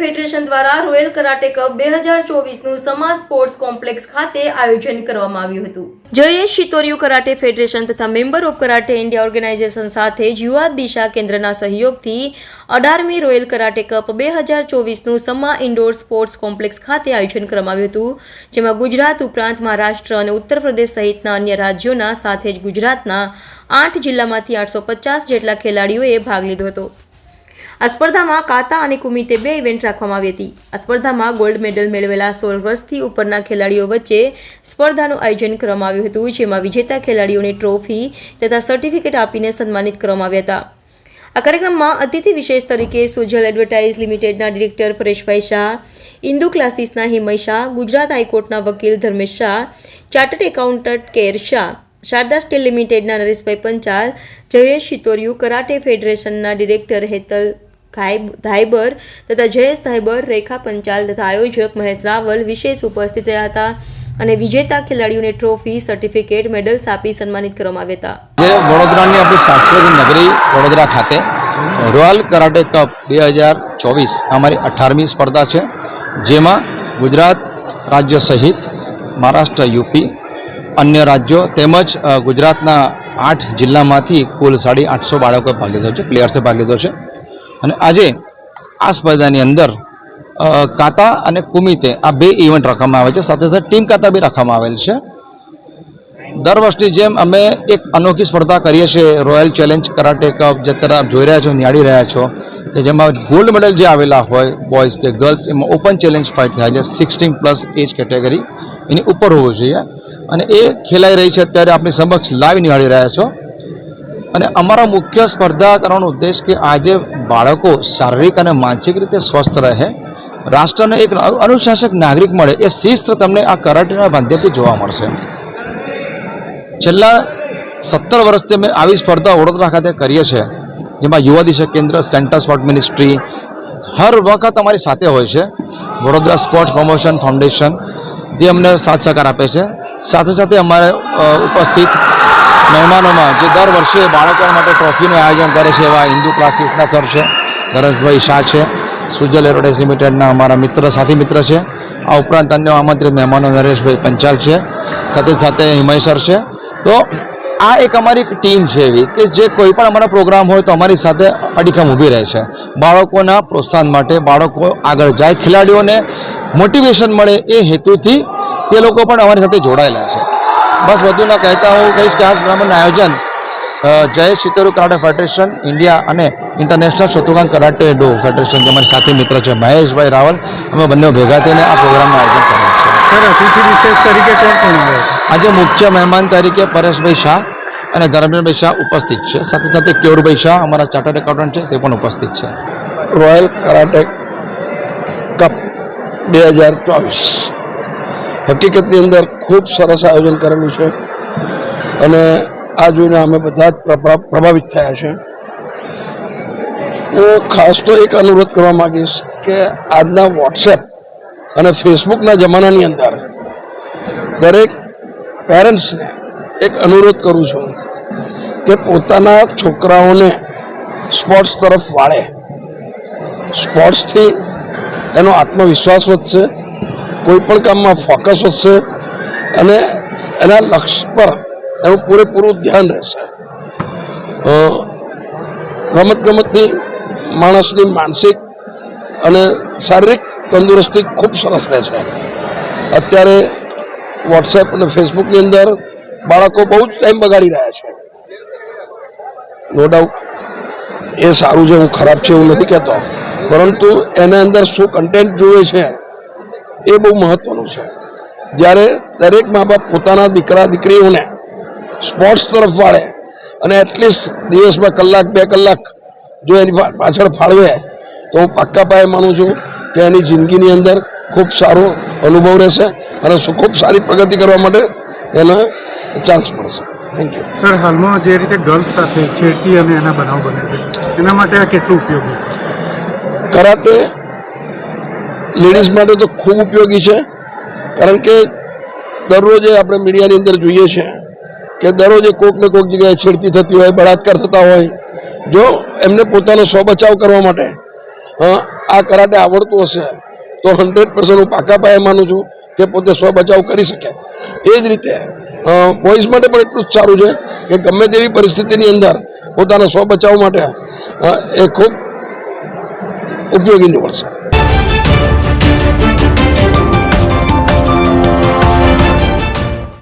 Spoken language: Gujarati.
ફેડરેશન દ્વારા રોયલ કરાટે કપ બે હજાર ચોવીસનું સમા સ્પોર્ટ્સ કોમ્પ્લેક્સ ખાતે આયોજન કરવામાં આવ્યું હતું. જયેશ શિતોરિયુ કરાટે ફેડરેશન તથા member of karate India organisation સાથે જ દિશા કેન્દ્રના સહયોગથી અઢારમી રોયલ કરાટે કપ બે હજાર ચોવીસનું સમા ઇન્ડોર સ્પોર્ટ્સ કોમ્પ્લેક્સ ખાતે આયોજન કરવામાં આવ્યું હતું, જેમાં ગુજરાત ઉપરાંત મહારાષ્ટ્ર અને ઉત્તર પ્રદેશ સહિતના અન્ય રાજ્યોના સાથે જ ગુજરાતના આઠ જિલ્લામાંથી આઠસો પચાસ જેટલા ખેલાડીઓએ ભાગ લીધો હતો. આ સ્પર્ધામાં કાતા અને કુમિતે બે ઇવેન્ટ રાખવામાં આવી હતી. આ સ્પર્ધામાં ગોલ્ડ મેડલ મેળવેલા સોળ વર્ષથી ઉપરના ખેલાડીઓ વચ્ચે સ્પર્ધાનું આયોજન કરવામાં આવ્યું હતું, જેમાં વિજેતા ખેલાડીઓને ટ્રોફી તથા સર્ટિફિકેટ આપીને સન્માનિત કરવામાં આવ્યા હતા. આ કાર્યક્રમમાં અતિથિ વિશેષ તરીકે સુજલ એડવર્ટાઇઝ લિમિટેડના ડિરેક્ટર પરેશભાઈ શાહ, ઇન્દુ ક્લાસીસના હિમય શાહ, ગુજરાત હાઈકોર્ટના વકીલ ધર્મેશ શાહ, ચાર્ટર્ડ એકાઉન્ટન્ટ કેર શાહ, શારદા સ્ટીલ લિમિટેડના નરેશભાઈ પંચાલ, જયેશ શિતોરિયુ, કરાટે ફેડરેશનના ડિરેક્ટર હેતલ ધાઈબર તથા જયેશ ધાઈબર રેખા પંચાલ તથા આયોજક મહેશ રાવલ વિશેષ ઉપસ્થિત રહ્યા હતા અને વિજેતા ખેલાડીઓને ટ્રોફી સર્ટિફિકેટ મેડલ્સ આપી સન્માનિત કરવામાં આવ્યા હતા. વડોદરાની આપણી સાંસ્કૃતિક નગરી વડોદરા ખાતે, રોયલ કરાટે કપ બે હજાર ચોવીસ અમારી અઠારમી સ્પર્ધા છે, જેમાં ગુજરાત રાજ્ય સહિત મહારાષ્ટ્ર, યુપી, અન્ય રાજ્યો તેમજ ગુજરાતના આઠ જિલ્લામાંથી કુલ સાડી આઠસો બાળકોએ ભાગ લીધો છે પ્લેયર્સે ભાગ લીધો છે. અને આજે આ સ્પર્ધાની અંદર કાતા અને કુમિતે આ બે ઇવેન્ટ રાખવામાં આવે છે. સાથે સાથે ટીમ કાતા બી રાખવામાં આવેલ છે. દર વર્ષની જેમ અમે એક અનોખી સ્પર્ધા કરીએ છીએ. રોયલ ચેલેન્જ કરાટે કપ જે તરફ જોઈ રહ્યા છો, નિહાળી રહ્યા છો, કે જેમાં ગોલ્ડ મેડલ જે આવેલા હોય બોયઝ કે ગર્લ્સ એમાં ઓપન ચેલેન્જ ફાઇટ થાય છે. સિક્સટીન પ્લસ એજ કેટેગરી એની ઉપર હોવું જોઈએ. અને એ ખેલાઈ રહી છે અત્યારે આપણી સમક્ષ લાઈવ નિહાળી રહ્યા છો. અને અમારા મુખ્ય સ્પર્ધા કરવાનો ઉદ્દેશ કે આજે બાળકો શારીરિક અને માનસિક રીતે સ્વસ્થ રહે. રાષ્ટ્રને એક અનુશાસક નાગરિક મળે એ શિસ્ત તમને આ કરાટેના માધ્યમથી જોવા મળશે. છેલ્લા સત્તર વર્ષથી અમે આવી સ્પર્ધા વડોદરા ખાતે કરીએ છીએ, જેમાં યુવા દિશા કેન્દ્ર, સેન્ટર સ્પોર્ટ મિનિસ્ટ્રી હર વખત અમારી સાથે હોય છે. વડોદરા સ્પોર્ટ્સ પ્રમોશન ફાઉન્ડેશન, જે અમને સાથ સહકાર આપે છે. સાથે સાથે અમારે ઉપસ્થિત મહેમાનોમાં જે દર વર્ષે બાળકો માટે ટ્રોફીનું આયોજન કરે છે એવા હિન્દુ ક્લાસીસના સર છે નરેશભાઈ શાહ છે, સુજલ એરોડેસ લિમિટેડના અમારા મિત્ર, સાથી મિત્ર છે. આ ઉપરાંત અન્ય આમંત્રિત મહેમાનો નરેશભાઈ પંચાલ છે, સાથે સાથે હિમય સર છે. તો આ એક અમારી ટીમ છે એવી કે જે કોઈ પણ અમારા પ્રોગ્રામ હોય તો અમારી સાથે અડીખમ ઊભી રહે છે. બાળકોના પ્રોત્સાહન માટે બાળકો આગળ જાય, ખેલાડીઓને મોટિવેશન મળે એ હેતુથી તે લોકો પણ અમારી સાથે જોડાયેલા છે. બસ વધુ ના કહેતા હું કહીશ કે આ પ્રોગ્રામનું આયોજન Jay Shitoryu karate federation India અને international Shatrughan karate do federation જે અમારી સાથે મિત્ર છે મહેશભાઈ રાવલ. અમે બંને ભેગા થઈને આ પ્રોગ્રામનું આયોજન કર્યું છે સર અતિથિ વિશેષ તરીકે કોણ કોણ છે? આજે મુખ્ય મહેમાન તરીકે પરેશભાઈ શાહ અને ધર્મેન્દ્રભાઈ શાહ ઉપસ્થિત છે. સાથે સાથે કેયુરભાઈ શાહ અમારા ચાર્ટર્ડ એકાઉન્ટન્ટ છે તે પણ ઉપસ્થિત છે. રોયલ કરાટે કપ બે હજાર ચોવીસ. હકીકતની અંદર ખૂબ સરસ આયોજન કરેલું છે. અને આ જોઈને અમે બધા જ પ્રભા- પ્રભાવિત થયા છે. હું ખાસ તો એક અનુરોધ કરવા માંગીશ કે આજના વોટ્સએપ અને ફેસબુકના જમાનાની અંદર દરેક પેરેન્ટ્સને એક અનુરોધ કરું છું કે પોતાના છોકરાઓને સ્પોર્ટ્સ તરફ વાળે. સ્પોર્ટ્સથી એનો આત્મવિશ્વાસ વધશે. કોઈ પણ કામમાં ફોકસ હશે અને એના લક્ષ્ય પર એનું પૂરેપૂરું ધ્યાન રહેશે. રમત ગમતની માણસની માનસિક અને શારીરિક તંદુરસ્તી ખૂબ સરસ રહે છે. અત્યારે વોટ્સએપ અને ફેસબુકની અંદર બાળકો બહુ જ ટાઈમ બગાડી રહ્યા છે. નો ડાઉટ એ સારું છે, હું ખરાબ છે એવું નથી કહેતો. પરંતુ એના અંદર શું કન્ટેન્ટ જોઈએ છે એ બહુ મહત્વનું છે. જ્યારે દરેક મા બાપ પોતાના દીકરા દીકરીઓને સ્પોર્ટ્સ તરફ વાળે અને એટલીસ્ટ દિવસમાં કલાક બે કલાક જો એની પાછળ ફાળવે તો હું પાક્કા પાયે માનું છું કે એની જિંદગીની અંદર ખૂબ સારો અનુભવ રહેશે અને ખૂબ સારી પ્રગતિ કરવા માટે એને ચાન્સ મળશે. થેન્ક યુ સર હાલમાં જે રીતે ગર્લ્સ સાથે છેડતી અને એના બનાવ બને છે એના માટે આ કેટલું ઉપયોગી છે? કરાટે લેડીઝ માટે તો ખૂબ ઉપયોગી છે, કારણ કે દરરોજે આપણે મીડિયાની અંદર જોઈએ છે કે દરરોજે કોઈક ને કોઈક જગ્યાએ છેડતી થતી હોય, બળાત્કાર થતા હોય, જો એમને પોતાનો સ્વ બચાવ કરવા માટે આ કરાટે આવડતું હશે, તો હંડ્રેડ પર્સન્ટ હું પાકા પાયે માનું છું કે પોતે સ્વ બચાવ કરી શકે. એ જ રીતે બોઇઝ માટે પણ એટલું જ સારું છે કે ગમે તેવી પરિસ્થિતિની અંદર પોતાના સ્વ બચાવ માટે એ ખૂબ ઉપયોગી નીવડશે.